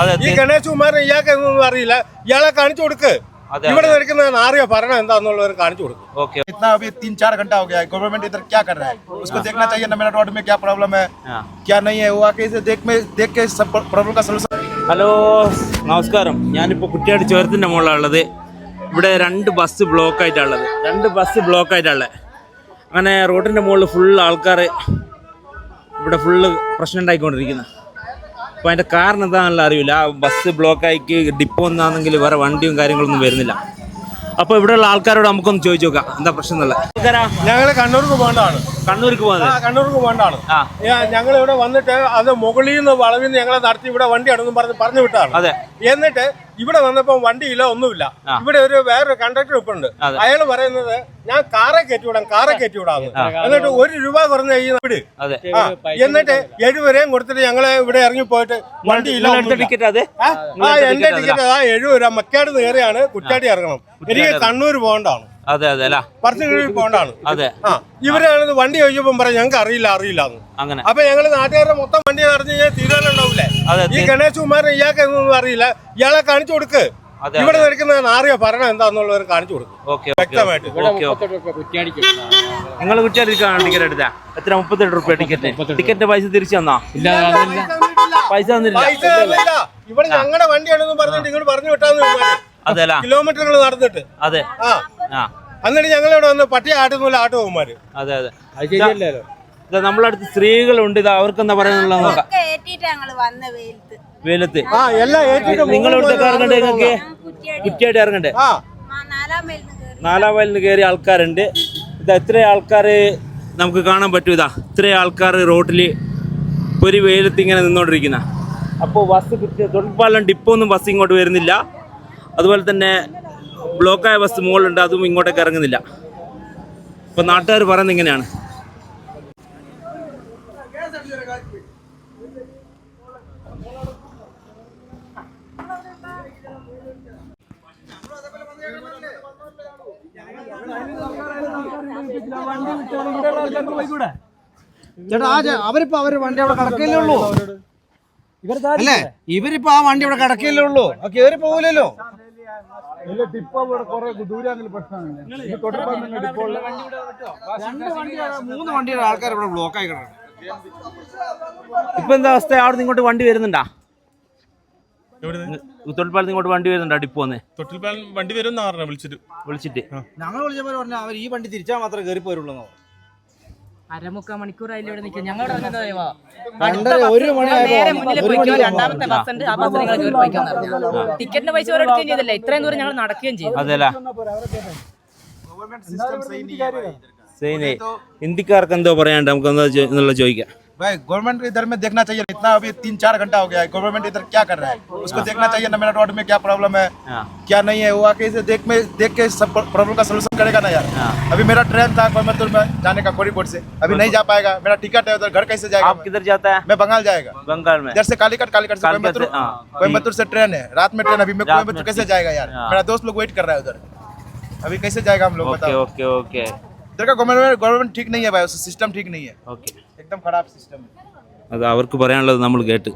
അതെ, ഈ ഗണേഷ് കുമാറിന് ഇയാൾക്ക് ഒന്നും അറിയില്ല ഇയാളെ കാണിച്ചു കൊടുക്ക് അതെ, ഇവിടെ നിൽക്കുന്ന ആറിയ ഭരണം എന്താന്നുള്ളവർ കാണിച്ചു കൊടുക്കും ഓക്കെ इतना अभी तीन चार घंटा हो गया है गवर्नमेंट इधर क्या कर रहा है उसको देखना चाहिए ना मेरा रोड में क्या प्रॉब्लम है हाँ। क्या नहीं है वो आके इसे देख में देख के सब प्रॉब्लम का सोल्यूशन ഹലോ നമസ്കാരം ഞാനിപ്പോൾ കുട്ടിയാട് ചുരത്തിൻ്റെ മുകളിലുള്ളത് ഇവിടെ രണ്ട് ബസ് ബ്ലോക്ക് ആയിട്ടുള്ളത് രണ്ട് ബസ് ബ്ലോക്ക് ആയിട്ടുള്ളത് അങ്ങനെ റോഡിൻ്റെ മുകളിൽ ഫുൾ ആൾക്കാർ ഇവിടെ ഫുള്ള് പ്രശ്നം ഉണ്ടായിക്കൊണ്ടിരിക്കുന്നത് അപ്പോൾ അതിന്റെ കാരണം എന്താണെന്നുള്ള അറിയില്ല. ആ ബസ് ബ്ലോക്കായിക്ക് ഡിപ്പോ ഒന്നാണെങ്കിൽ വേറെ വണ്ടിയും കാര്യങ്ങളൊന്നും വരുന്നില്ല. അപ്പോൾ ഇവിടെയുള്ള ആൾക്കാരോട് നമുക്കൊന്ന് ചോദിച്ചു നോക്കാം. എന്താ പ്രശ്നം എന്നുള്ളത്? ഞങ്ങൾ കണ്ണൂർക്ക് പോകേണ്ടതാണ്. കണ്ണൂർക്ക് പോകുന്നത് കണ്ണൂർക്ക് പോകേണ്ടതാണ് ഞങ്ങൾ ഇവിടെ വന്നിട്ട് അത് മുകളിൽ നിന്ന് വളവിൽ നിന്ന് ഞങ്ങളെ നടത്തി ഇവിടെ വണ്ടി ആണെന്നും പറഞ്ഞ് പറഞ്ഞു വിട്ടാണ് അതെ. എന്നിട്ട് ഇവിടെ വന്നപ്പോ വണ്ടിയില്ല ഒന്നുമില്ല. ഇവിടെ ഒരു വേറൊരു കണ്ടക്ടർ ഇപ്പൊ ഉണ്ട് അയാൾ അയാൾ പറയുന്നത് ഞാൻ കാറെ കയറ്റി വിടാം കാറെ കയറ്റി വിടാന്ന് എന്നിട്ട് ഒരു രൂപ കുറഞ്ഞ വിട് എന്നിട്ട് എഴുപരെയും കൊടുത്തിട്ട് ഞങ്ങളെ ഇവിടെ ഇറങ്ങി പോയിട്ട് വണ്ടിയില്ല നിങ്ങളെടുത്ത ടിക്കറ്റ് അതെ? ആ, ആ എന്റെ ടിക്കറ്റ് ആ എഴുപത് രൂപ. മക്കാട് കയറിയാണ് കുറ്റാടി ഇറങ്ങണം. എനിക്ക് കണ്ണൂർ പോകണ്ടാണ്. അതെ അതെ അല്ല? പറശ്ശിനിക്കടവിൽ പോണ്ടാണ് അതെ. ആ ഇവരാണിത് വണ്ടി ചോദിച്ചപ്പം പറയാം ഞങ്ങൾക്ക് അറിയില്ല അറിയില്ല എന്ന്. അങ്ങനെ. അപ്പൊ ഞങ്ങൾ നാട്ടുകാരുടെ മൊത്തം വണ്ടി നടന്നു കഴിഞ്ഞാൽ തീരാനുണ്ടാവില്ലേ അതെ ഈ ഗണേഷ് കുമാരൻ ഇയാൾക്ക് എന്നൊന്നും അറിയില്ല. ഇയാളെ കാണിച്ചു കൊടുക്ക്. അതെ ഇവിടെ നിൽക്കുന്ന അറിയോ? ഭരണം എന്താന്നുള്ളവർ കാണിച്ചു കൊടുക്കും. ഓക്കെ വ്യക്തമായിട്ട്. ഓക്കെ നിങ്ങൾ കുറ്റിയാടിക്കാണ് ടിക്കറ്റ് എടുത്ത? എത്ര? മുപ്പത്തെട്ട് റുപ്യ ടിക്കറ്റ്. ടിക്കറ്റിന്റെ പൈസ തിരിച്ചു തന്നാ? പൈസ തന്നില്ല പൈസ തന്നില്ല ഇവിടെ ഞങ്ങളുടെ വണ്ടിയാണെന്ന് പറഞ്ഞിട്ട് ഇങ്ങോട്ട് പറഞ്ഞു വിട്ടാന്ന്. അതെ കിലോമീറ്ററുകൾ നടന്നിട്ട്. അതെ. ആ. എന്നിട്ട് ഞങ്ങൾ ഇവിടെ വന്ന് പട്ടി ആട്ടുന്നില്ല ആട്ടുപോകുമാര് അതെ അതെ. ഇതാ നമ്മളടുത്ത് സ്ത്രീകളുണ്ട് ഇത് അവർക്ക് എന്താ പറയാനുള്ള നോക്കാം വെയിലത്ത്. നിങ്ങൾ ഇവിടുത്തെ ഇറങ്ങണ്ടേ നിങ്ങൾക്ക് കുറ്റിയായിട്ട് ഇറങ്ങണ്ടേ നാലാം വയലിന് കയറിയ ആൾക്കാരുണ്ട്. ഇത് എത്ര ആൾക്കാർ നമുക്ക് കാണാൻ പറ്റൂ. ഇതാ ഇത്ര ആൾക്കാർ റോട്ടിൽ ഒരു വെയിലത്ത് ഇങ്ങനെ നിന്നോണ്ടിരിക്കുന്ന. അപ്പോൾ ബസ് കിട്ടിയ തൊഴിൽപ്പാലം ഡിപ്പോ ഒന്നും ബസ് ഇങ്ങോട്ട് വരുന്നില്ല. അതുപോലെ തന്നെ ബ്ലോക്കായ ബസ് മുകളിലുണ്ട് അതും ഇങ്ങോട്ടേക്ക് ഇറങ്ങുന്നില്ല. അപ്പോൾ നാട്ടുകാർ പറയുന്നത് ഇങ്ങനെയാണ്. ചേട്ടാ ആ അവരിപ്പോ അവർ വണ്ടി അവിടെ കിടക്കില്ലേ ഉള്ളൂ? അല്ലേ? ഇവരിപ്പോ ആ വണ്ടി അവിടെ കിടക്കല്ലേ ഉള്ളൂ? ആ കേറി പോകില്ലല്ലോ രണ്ട് വണ്ടി മൂന്ന് വണ്ടിയുടെ ആൾക്കാർ ഇവിടെ ബ്ലോക്ക് ആയി കിടക്കണം ഇപ്പൊ എന്താ അവസ്ഥ? അവിടെ നിന്ന് ഇങ്ങോട്ട് വണ്ടി വരുന്നുണ്ടാ? തൊട്ടിൽപ്പാലത്ത് ഇങ്ങോട്ട് വണ്ടി വരുന്നുണ്ടോ ഡിപ്പോന്ന്? തൊട്ടിൽപ്പാലം വണ്ടി വരും വിളിച്ചിട്ട്. വിളിച്ചിട്ട്. ഞങ്ങൾ വിളിച്ചപ്പോൾ പറഞ്ഞു അവർ ഈ വണ്ടി തിരിച്ചാൽ മാത്രമേ കയറി പോരുള്ളൂ. അരമുക്കാ മണിക്കൂറായില്ല ഇവിടെ നിൽക്കും ഞങ്ങൾ രണ്ടാമത്തെ ബസ് ഉണ്ട് ആ ബസ് നിങ്ങൾ കയറി പോയിക്കോന്ന് പറഞ്ഞു ടിക്കറ്റിന്റെ പൈസ ഓരോ എടുക്കുകയും ചെയ്തില്ല. ഇത്രയും ദൂരം ഞങ്ങൾ നടക്കുകയും ചെയ്തു. ഇന്ത്യക്കാർക്ക് എന്തോ പറയാണ്ട് നമുക്ക് എന്താ എന്നുള്ള ചോദിക്കാം. भाई गवर्नमेंट इधर में देखना चाहिए। इतना अभी तीन चार घंटा हो गया है। गवर्नमेंट इधर क्या कर रहा है? उसको देखना चाहिए ना मेरा रोड में क्या प्रॉब्लम है हाँ। क्या नहीं है। वो आके इसे देख में देख के सब प्रॉब्लम का सोल्यूशन करेगा ना यार। हाँ। अभी मेरा ट्रेन था कोयम्बतूर में जाने का कोरिकोट से। अभी नहीं जा पाएगा। मेरा टिकट है उधर घर कैसे जाएगा आप किधर जाता है? मैं बंगाल जाएगा। बंगाल में। इधर से कालीकट कालीकट से कोयम्बतूर से, हाँ। कोयम्बतूर से ट्रेन है। रात में ट्रेन अभी मैं कोयम्बतूर कैसे जाएगा यार? हाँ। मेरा दोस्त लोग वेट कर रहा है उधर। अभी कैसे जाएगा हम लोग ओके ओके। इधर का गवर्नमेंट गवर्नमेंट ठीक नहीं है भाई उसका सिस्टम ठीक नहीं है ഓക്കെ एकदम खराब सिस्टम है അത് അവർക്ക് പറയാനുള്ളത് നമ്മൾ കേട്ട്